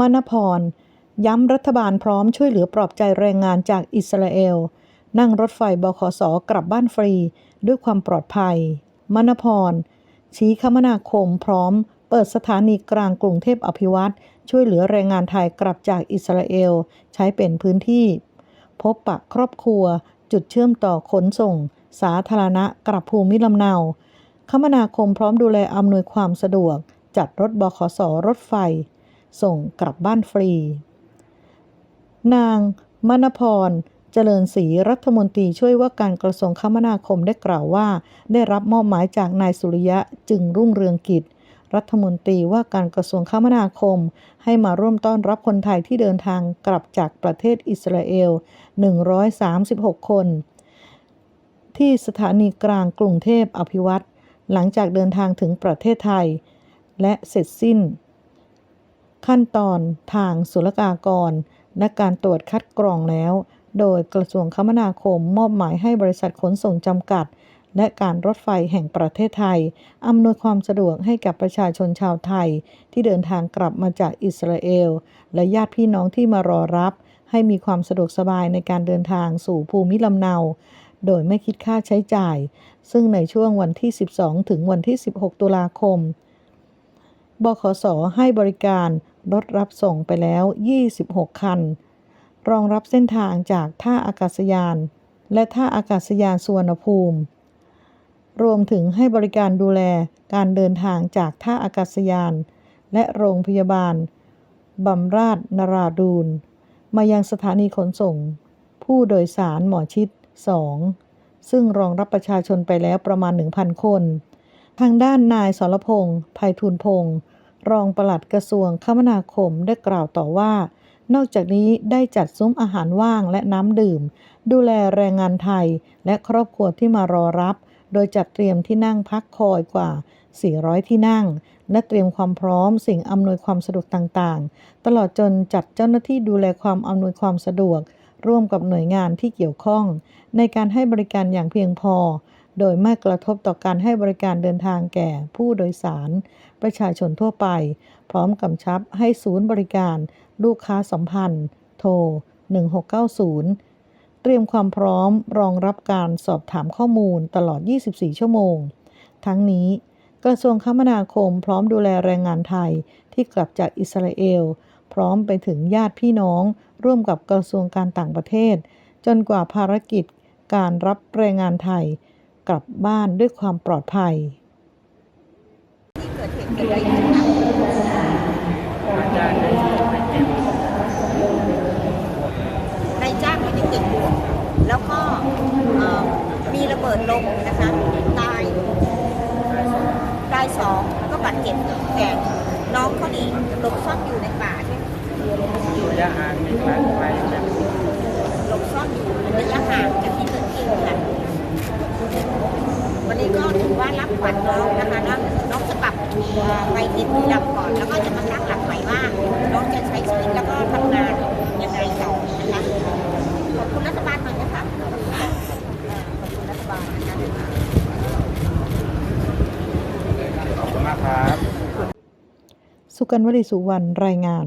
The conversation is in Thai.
มาพร ย้ำรัฐบาลพร้อมช่วยเหลือปลอบใจแรงงานจากอิสราเอล นั่งรถไฟบขสกลับบ้านฟรี ด้วยความปลอดภัยมาพร ชี้คมนาคมพร้อม เปิดสถานีกลางกรุงเทพอภิวัตรช่วยเหลือแรงงานไทยกลับจากอิสราเอล ใช้เป็นพื้นที่ พบปะครอบครัว จุดเชื่อมต่อขนส่ง สาธารณะกลับภูมิลำเนา คมนาคมพร้อมดูแลอำนวยความสะดวก จัดรถบขสรถไฟ ส่งกลับบ้านฟรี นางมณพรเจริญศรีรัฐมนตรีช่วยว่าการกระทรวงคมนาคมได้กล่าวว่า ได้รับมอบหมายจากนายสุริยะจึงรุ่งเรืองกิจ รัฐมนตรีว่าการกระทรวงคมนาคม ให้มาร่วมต้อนรับคนไทยที่เดินทางกลับจากประเทศอิสราเอล 136 คน ที่สถานีกลางกรุงเทพอภิวัตรหลังจากเดินทางถึงประเทศไทย และเสร็จสิ้น ขั้นตอนทางศุลกากร และการตรวจคัดกรองแล้ว โดยกระทรวงคมนาคมมอบหมายให้บริษัทขนส่งจำกัด และการรถไฟแห่งประเทศไทย อำนวยความสะดวกให้กับประชาชนชาวไทย ที่เดินทางกลับมาจากอิสราเอล และญาติพี่น้องที่มารอรับ ให้มีความสะดวกสบายในการเดินทางสู่ภูมิลำเนาโดยไม่คิดค่าใช้จ่าย ซึ่งในช่วงวันที่ 12 ถึงวันที่ 16 ตุลาคม บขสให้บริการรถรับส่งไปแล้ว 26 คัน รองรับเส้นทางจากท่าอากาศยาน และท่าอากาศยานสุวรรณภูมิ รวมถึงให้บริการดูแลการเดินทางจากท่าอากาศยาน และโรงพยาบาลบำราศนราดูนมายังสถานีขนส่ง ผู้โดยสารหมอชิด 2 ซึ่งรองรับประชาชนไปแล้วประมาณ 1,000 คน ทางด้านนายสรพงษ์ภัยทูลพงษ์รองปลัดกระทรวงคมนาคมได้กล่าวต่อว่า นอกจากนี้ได้จัดซุ้มอาหารว่างและน้ำดื่ม ดูแลแรงงานไทยและครอบครัวที่มารอรับ โดยจัดเตรียมที่นั่งพักคอยกว่า 400 ที่นั่ง และเตรียมความพร้อมสิ่งอำนวยความสะดวกต่างๆ ตลอดจนจัดเจ้าหน้าที่ดูแลความอำนวยความสะดวก ร่วมกับหน่วยงานที่เกี่ยวข้อง ในการให้บริการอย่างเพียงพอ โดยไม่กระทบต่อการให้บริการเดินทางแก่ผู้โดยสาร ประชาชนทั่วไป พร้อมกำชับให้ศูนย์บริการ ลูกค้าสัมพันธ์ โทร 1690 เตรียมความพร้อมรองรับการสอบถามข้อมูลตลอด 24 ชั่วโมง ทั้งนี้ กระทรวงคมนาคมพร้อมดูแลแรงงานไทยที่กลับจากอิสราเอล พร้อมไปถึงญาติพี่น้อง ร่วมกับกระทรวงการต่างประเทศ จนกว่าภารกิจการรับแรงงานไทย กลับบ้านด้วยความปลอดภัย ที่เกิดเหตุเกิดอะไรขึ้นคะนายจ้างไม่ได้เก็บบวกแล้วก็เอ่อมีระเบิดลงนะคะตายตายสองแล้วก็บาดเจ็บแต่น้องเขานี่หลบซ่อนอยู่ในป่าใช่ไหมระยะห่างมีการไปแบบหลบซ่อนอยู่ระยะห่างจากที่เกิดเหตุค่ะวั นนี้ก็ถือว่ารับขวัญน้องนะคะแล้วน้องจะกลับเอ่อไปที่บุรีรัมย์ก่อน แล้วก็จะมาตั้งหลักใหม่ว่าน้องจะใช้ชีวิตแล้วก็ทำงานยังไงต่อนะคะขอบคุณรัฐบาลหน่อยนะคะเอ่อขอบคุณรัฐบาลนะคะขอบคุณมากครับ สุกันวลีสุวรรณรายงาน